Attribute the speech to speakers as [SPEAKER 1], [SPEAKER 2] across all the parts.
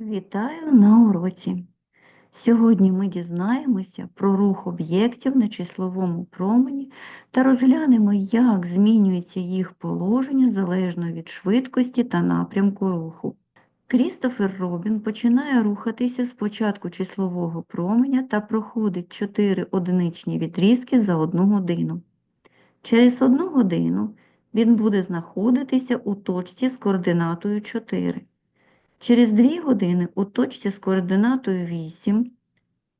[SPEAKER 1] Вітаю на уроці. Сьогодні ми дізнаємося про рух об'єктів на числовому промені та розглянемо, як змінюється їх положення залежно від швидкості та напрямку руху. Крістофер Робін починає рухатися з початку числового променя та проходить 4 одиничні відрізки за одну годину. Через одну годину він буде знаходитися у точці з координатою 4. Через 2 години у точці з координатою 8,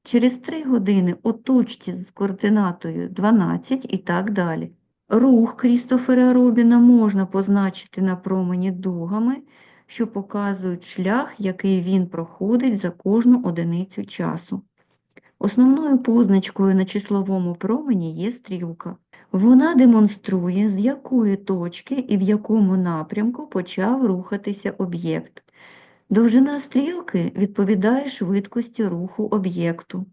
[SPEAKER 1] через 3 години у точці з координатою 12 і так далі. Рух Крістофера Робіна можна позначити на промені дугами, що показують шлях, який він проходить за кожну одиницю часу. Основною позначкою на числовому промені є стрілка. Вона демонструє, з якої точки і в якому напрямку почав рухатися об'єкт. Довжина стрілки відповідає швидкості руху об'єкту.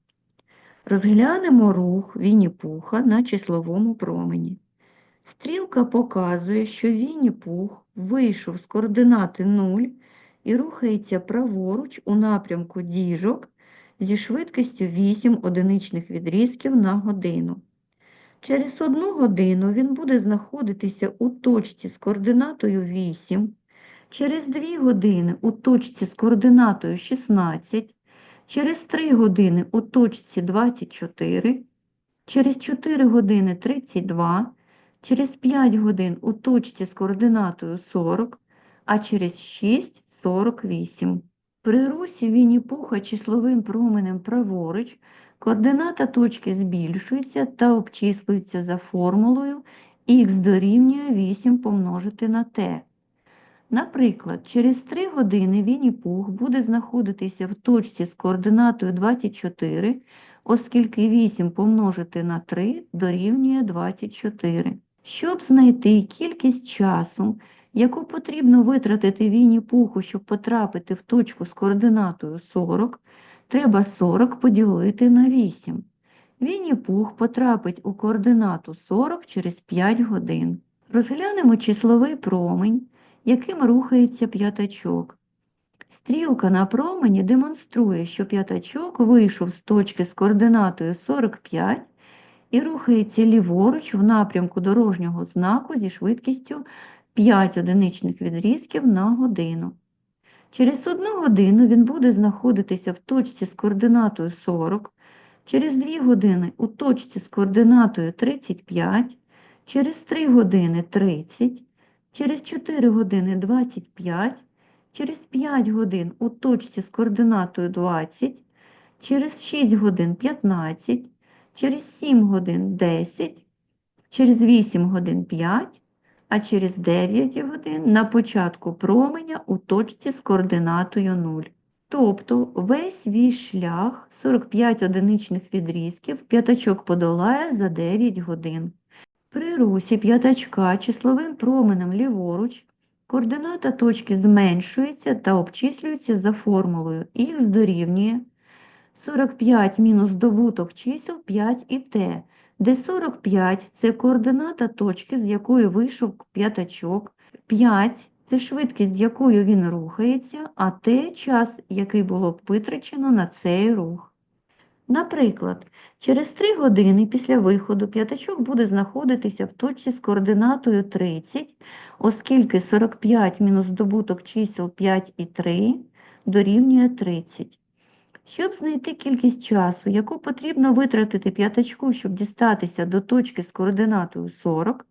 [SPEAKER 1] Розглянемо рух Вінні-Пуха на числовому промені. Стрілка показує, що Вінні-Пух вийшов з координати 0 і рухається праворуч у напрямку діжок зі швидкістю 8 одиничних відрізків на годину. Через одну годину він буде знаходитися у точці з координатою 8, через 2 години у точці з координатою 16, через 3 години у точці 24, через 4 години 32, через 5 годин у точці з координатою 40, а через 6 – 48. При русі Вінні-Пуха числовим променем праворуч координата точки збільшується та обчислюється за формулою х дорівнює 8 помножити на t. Наприклад, через 3 години Вінні-Пух буде знаходитися в точці з координатою 24, оскільки 8 помножити на 3 дорівнює 24. Щоб знайти кількість часу, яку потрібно витратити Вінні-Пуху, щоб потрапити в точку з координатою 40, треба 40 поділити на 8. Вінні-Пух потрапить у координату 40 через 5 годин. Розглянемо числовий промень, яким рухається п'ятачок. Стрілка на промені демонструє, що п'ятачок вийшов з точки з координатою 45 і рухається ліворуч в напрямку дорожнього знаку зі швидкістю 5 одиничних відрізків на годину. Через одну годину він буде знаходитися в точці з координатою 40, через 2 години у точці з координатою 35, через 3 години 30, через 4 години 25, через 5 годин у точці з координатою 20, через 6 годин 15, через 7 годин 10, через 8 годин 5, а через 9 годин на початку променя у точці з координатою 0. Тобто весь свій шлях 45 одиничних відрізків п'ятачок подолає за 9 годин. При русі п'ятачка числовим променем ліворуч координата точки зменшується та обчислюється за формулою х дорівнює 45 мінус добуток чисел 5 і t, де 45 – це координата точки, з якої вийшов п'ятачок, 5 – це швидкість, з якою він рухається, а t – час, який було б витрачено на цей рух. Наприклад, через 3 години після виходу п'ятачок буде знаходитися в точці з координатою 30, оскільки 45 мінус добуток чисел 5 і 3 дорівнює 30. Щоб знайти кількість часу, яку потрібно витратити п'ятачку, щоб дістатися до точки з координатою 40,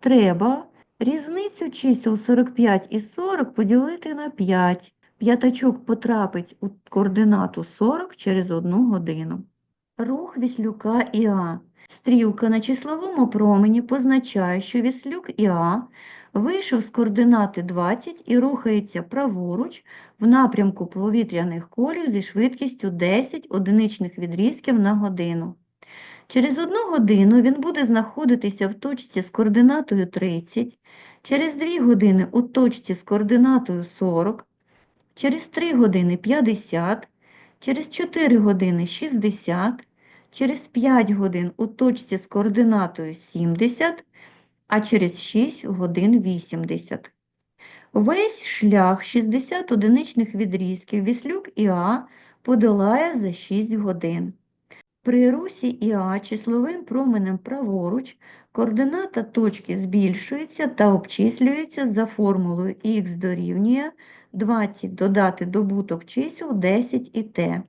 [SPEAKER 1] треба різницю чисел 45 і 40 поділити на 5. П'ятачок потрапить у координату 40 через 1 годину. Рух віслюка ІА. Стрілка на числовому промені позначає, що віслюк ІА вийшов з координати 20 і рухається праворуч в напрямку повітряних колів зі швидкістю 10 одиничних відрізків на годину. Через одну годину він буде знаходитися в точці з координатою 30, через 2 години у точці з координатою 40, через 3 години 50, через 4 години 60, через 5 годин у точці з координатою 70, а через 6 годин 80. Весь шлях 60 одиничних відрізків Віслюк ІА подолає за 6 годин. При русі ІА числовим променем праворуч координата точки збільшується та обчислюється за формулою х дорівнює 20 додати добуток чисел 10 і Т.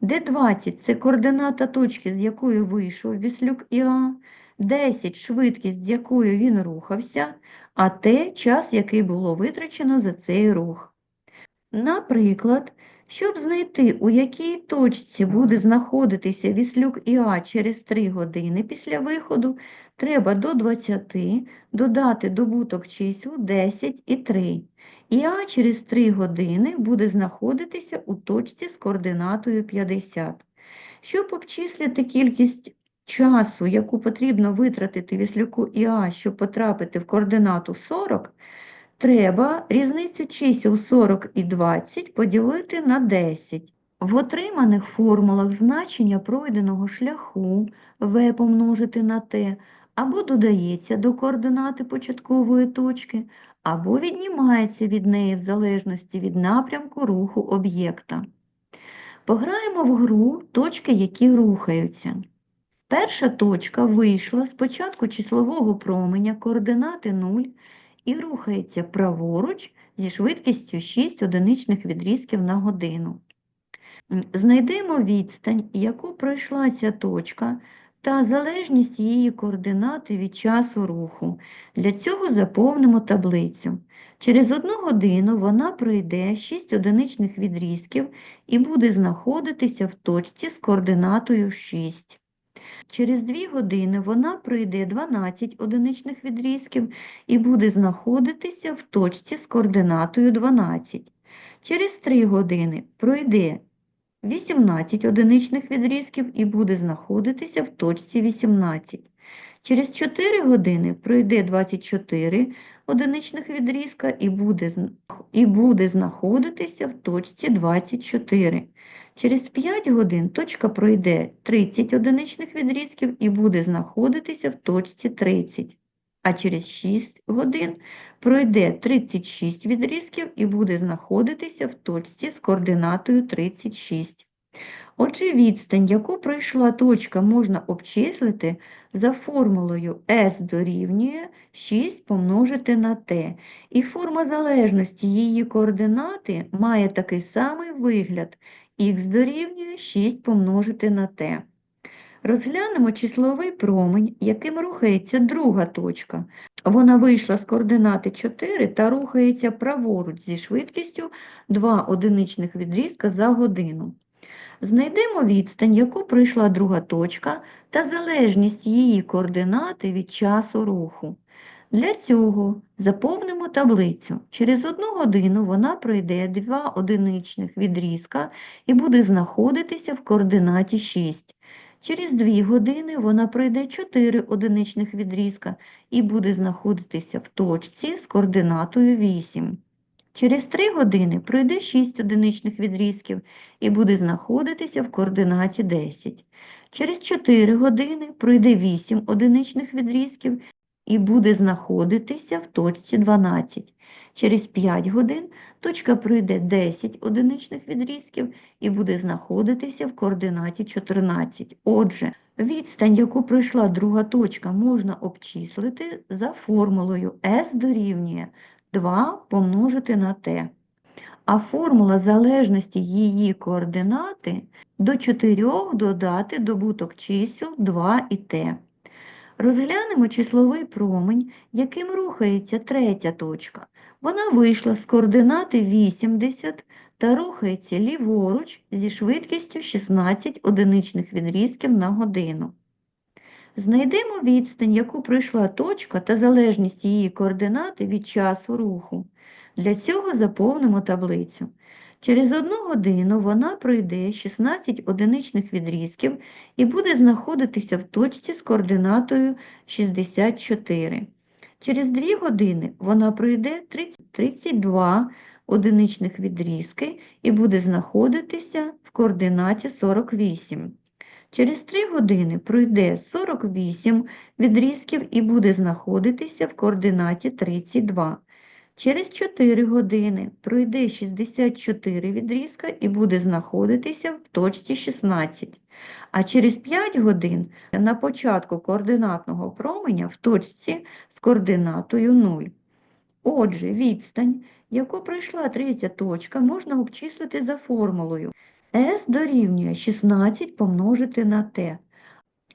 [SPEAKER 1] де 20 – це координата точки, з якої вийшов Віслюк ІА, 10 – швидкість, з якою він рухався, а Т – час, який було витрачено за цей рух. Наприклад, щоб знайти, у якій точці буде знаходитися Віслюк ІА через 3 години після виходу, треба до 20 додати добуток чисел 10 і 3. ІА через 3 години буде знаходитися у точці з координатою 50. Щоб обчислити кількість часу, яку потрібно витратити Віслюку ІА, щоб потрапити в координату 40, Треба різницю чисел 40 і 20 поділити на 10. В отриманих формулах значення пройденого шляху v помножити на t або додається до координати початкової точки, або віднімається від неї в залежності від напрямку руху об'єкта. Пограємо в гру точки, які рухаються. Перша точка вийшла з початку числового променя координати 0 і рухається праворуч зі швидкістю 6 одиничних відрізків на годину. Знайдемо відстань, яку пройшла ця точка, та залежність її координати від часу руху. Для цього заповнимо таблицю. Через одну годину вона пройде 6 одиничних відрізків і буде знаходитися в точці з координатою 6. Через 2 години вона пройде 12 одиничних відрізків і буде знаходитися в точці з координатою 12. Через 3 години пройде 18 одиничних відрізків і буде знаходитися в точці 18. Через 4 години пройде 24 одиничних відрізка і буде, і буде знаходитися в точці 24. Через 5 годин точка пройде 30 одиничних відрізків і буде знаходитися в точці 30. А через 6 годин пройде 36 відрізків і буде знаходитися в точці з координатою 36. Отже, відстань, яку пройшла точка, можна обчислити за формулою S дорівнює 6 помножити на t. І форма залежності її координати має такий самий вигляд х дорівнює 6 помножити на t. Розглянемо числовий промень, яким рухається друга точка. Вона вийшла з координати 4 та рухається праворуч зі швидкістю 2 одиничних відрізка за годину. Знайдемо відстань, яку пройшла друга точка, та залежність її координати від часу руху. Для цього заповнимо таблицю. Через одну годину вона пройде 2 одиничних відрізка і буде знаходитися в координаті 6. Через 2 години вона пройде 4 одиничних відрізка і буде знаходитися в точці з координатою 8. Через 3 години пройде 6 одиничних відрізків і буде знаходитися в координаті 10. Через 4 години пройде 8 одиничних відрізків і буде знаходитися в точці 12. Через 5 годин точка пройде 10 одиничних відрізків і буде знаходитися в координаті 14. Отже, відстань, яку пройшла друга точка, можна обчислити за формулою S дорівнює 2 помножити на t. А формула залежності її координати до 4 додати добуток чисел 2 і t. Розглянемо числовий промень, яким рухається третя точка. Вона вийшла з координати 80 та рухається ліворуч зі швидкістю 16 одиничних відрізків на годину. Знайдемо відстань, яку пройшла точка та залежність її координати від часу руху. Для цього заповнимо таблицю. Через одну годину вона пройде 16 одиничних відрізків і буде знаходитися в точці з координатою 64. Через 2 години вона пройде 32 одиничних відрізки і буде знаходитися в координаті 48. Через 3 години пройде 48 відрізків і буде знаходитися в координаті 32. Через 4 години пройде 64 відрізка і буде знаходитися в точці 16. А через 5 годин на початку координатного променя в точці з координатою 0. Отже, відстань, яку пройшла третя точка, можна обчислити за формулою. S дорівнює 16 помножити на t,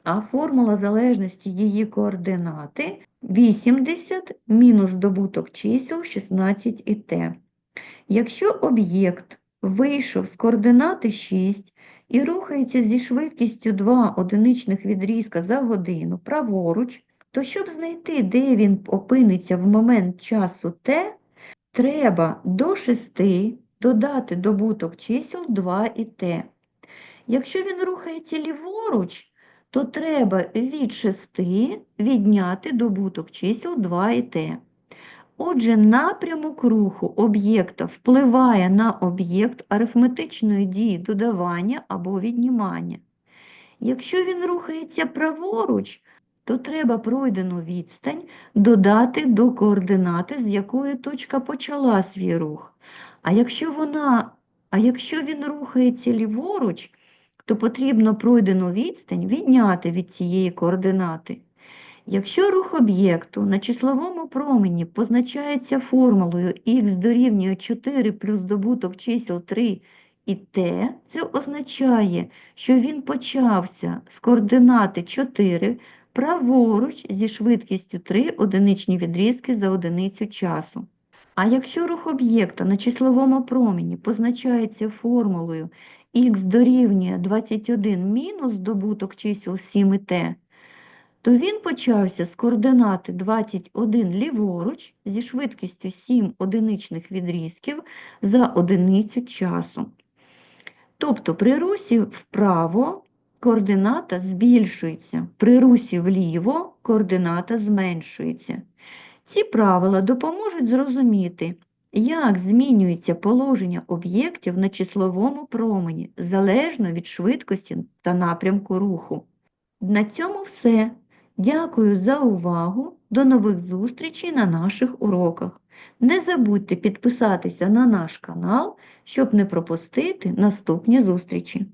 [SPEAKER 1] а формула залежності її координати 80 мінус добуток чисел 16 і t. Якщо об'єкт вийшов з координати 6 і рухається зі швидкістю 2 одиничних відрізка за годину праворуч, то щоб знайти, де він опиниться в момент часу t, треба до 6 додати добуток чисел 2 і t. Якщо він рухається ліворуч, то треба від 6 відняти добуток чисел 2 і t. Отже, напрямок руху об'єкта впливає на об'єкт арифметичної дії додавання або віднімання. Якщо він рухається праворуч, то треба пройдену відстань додати до координати, з якої точка почала свій рух. А якщо, вона, а якщо він рухається ліворуч, то потрібно пройдену відстань відняти від цієї координати. Якщо рух об'єкту на числовому промені позначається формулою х дорівнює 4 плюс добуток чисел 3 і t, це означає, що він почався з координати 4 праворуч зі швидкістю 3 одиничні відрізки за одиницю часу. А якщо рух об'єкта на числовому промені позначається формулою х дорівнює 21 мінус добуток чисел 7 і t, то він почався з координати 21 ліворуч зі швидкістю 7 одиничних відрізків за одиницю часу. Тобто при русі вправо координата збільшується, при русі вліво координата зменшується. Ці правила допоможуть зрозуміти, як змінюється положення об'єктів на числовому промені залежно від швидкості та напрямку руху. На цьому все. Дякую за увагу. До нових зустрічей на наших уроках. Не забудьте підписатися на наш канал, щоб не пропустити наступні зустрічі.